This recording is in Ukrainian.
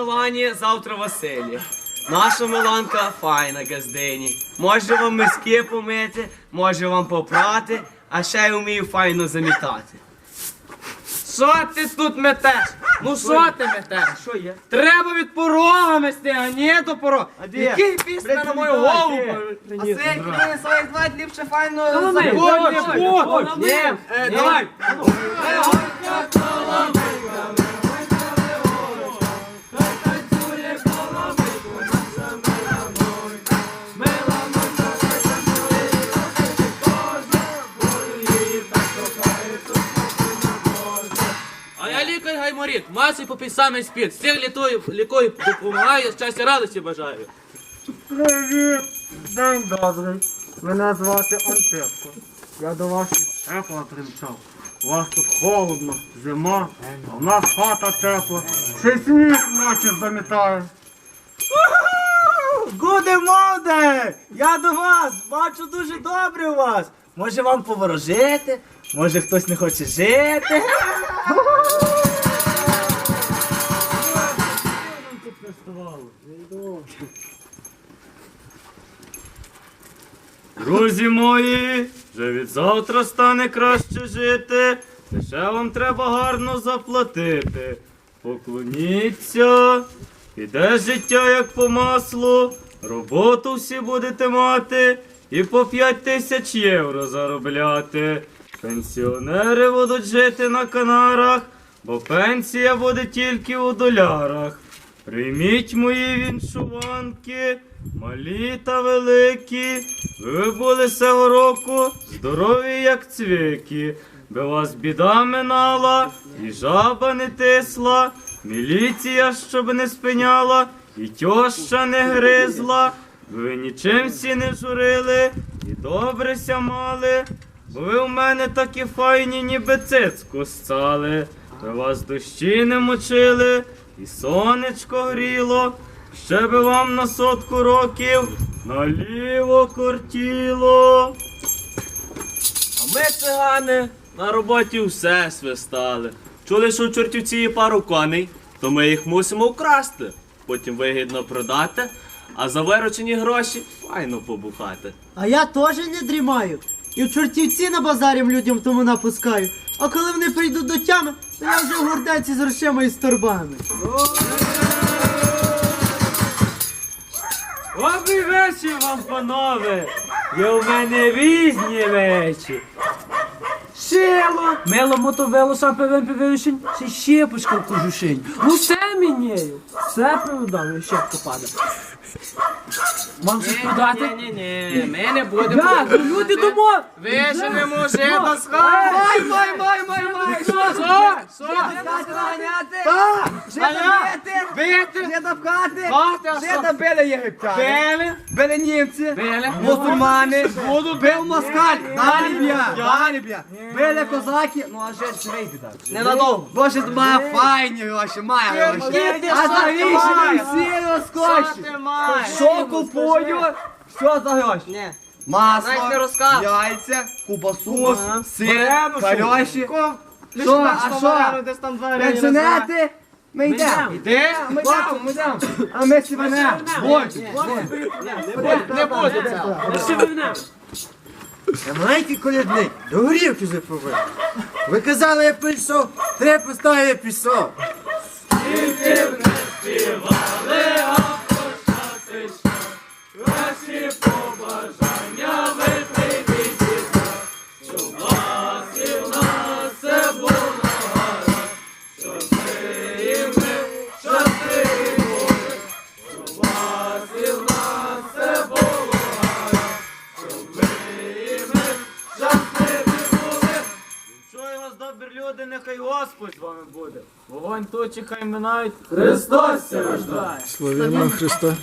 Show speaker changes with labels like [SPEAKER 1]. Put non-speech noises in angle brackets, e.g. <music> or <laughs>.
[SPEAKER 1] Мелані, завтра Василі. Наша Миланка файна газдині. Може вам миски помити, може вам попрати, а ще й вмію файно замітати.
[SPEAKER 2] Що ти тут метеш? Ну що ти метеш?
[SPEAKER 1] Що є?
[SPEAKER 2] Треба від порога мести, а не до порога. Який пісня на мою голову
[SPEAKER 1] де?
[SPEAKER 2] приніс?
[SPEAKER 1] мене своїх два ліпше файно
[SPEAKER 2] Ой, не будь! Ні, е, давай!
[SPEAKER 3] Лікар гайморіт, масі попій самий спід. Всіх літою, лікою допомагаю, щастя радості бажаю.
[SPEAKER 4] Привіт! День добрий. Мене звати Антипко. Я до вас із тепла примчав. У вас тут холодно, зима, а в нас хата тепла. Ще й сніг ночі замітає.
[SPEAKER 5] Гуде моде! Я до вас! Бачу дуже добре у вас! Може вам поворожити? Може хтось не хоче жити? <laughs>
[SPEAKER 4] Друзі мої, вже від завтра стане краще жити. Лише вам треба гарно заплатити. Поклоніться, піде життя як по маслу, роботу всі будете мати і по 5 тисяч євро заробляти. Пенсіонери будуть жити на Канарах, бо пенсія буде тільки у долярах. Прийміть мої віншуванки, малі та великі, ви були сего року здорові, як цвіки, би вас біда минала, і жаба не тисла, міліція щоб не спиняла, і тьоща не гризла, ви нічим всі не журили, і добре ся мали, бо ви в мене такі файні, ніби цицьку сцали. Ви вас дощі не мочили, і сонечко гріло, ще би вам на сотку років наліво кортіло.
[SPEAKER 3] А ми, цигани, на роботі все свистали. Чули, що у чортівці є пару коней, то ми їх мусимо вкрасти, потім вигідно продати, а за виручені гроші файно побухати.
[SPEAKER 6] А я теж не дрімаю. І в чортівці на базарі людям тому напускаю. А коли вони прийдуть до тями, то я вже в гордеці з грошима і з торбами.
[SPEAKER 4] Добрий вечір вам, панове! Є у мене різні речі.
[SPEAKER 2] Шило! Мело мотовело сам певен певишень, ще щепочка в кожушень. Ну все мінєю. Все і щепка падає. Вам щось продати?
[SPEAKER 1] Ні, ні, ми не будемо.
[SPEAKER 2] Так, ну люди домо.
[SPEAKER 1] Виженемо жида з хати. Май, май, май, май, май. Що, що? Так. Бити. Жида в хати. Хати, єгиптяни. Били. Били німці. Били. Мусульмани. Бив москаль. Далі б'я. Далі б'я. Били козаки. Ну, а жид живий біда. Ненадовго. Боже, має файні гроші, має гроші. А за вічні всі розкоші. Що купую? Що за гроші? Масло, яйця, кубасу, сир, кальоші. Що, а що? Пенсіонети? Ми йдемо. Йдемо? Ми йдемо, ми йдемо. А ми себе не. Будь. Не буде.
[SPEAKER 5] Маленький колядник, до горівки вже повинен. Ви казали, я прийшов, треба поставити пішов.
[SPEAKER 4] Що добрі люди, нехай Господь з вами буде. Вогонь тучі хай минають.
[SPEAKER 2] Христос рождає.
[SPEAKER 7] Славімо Христа.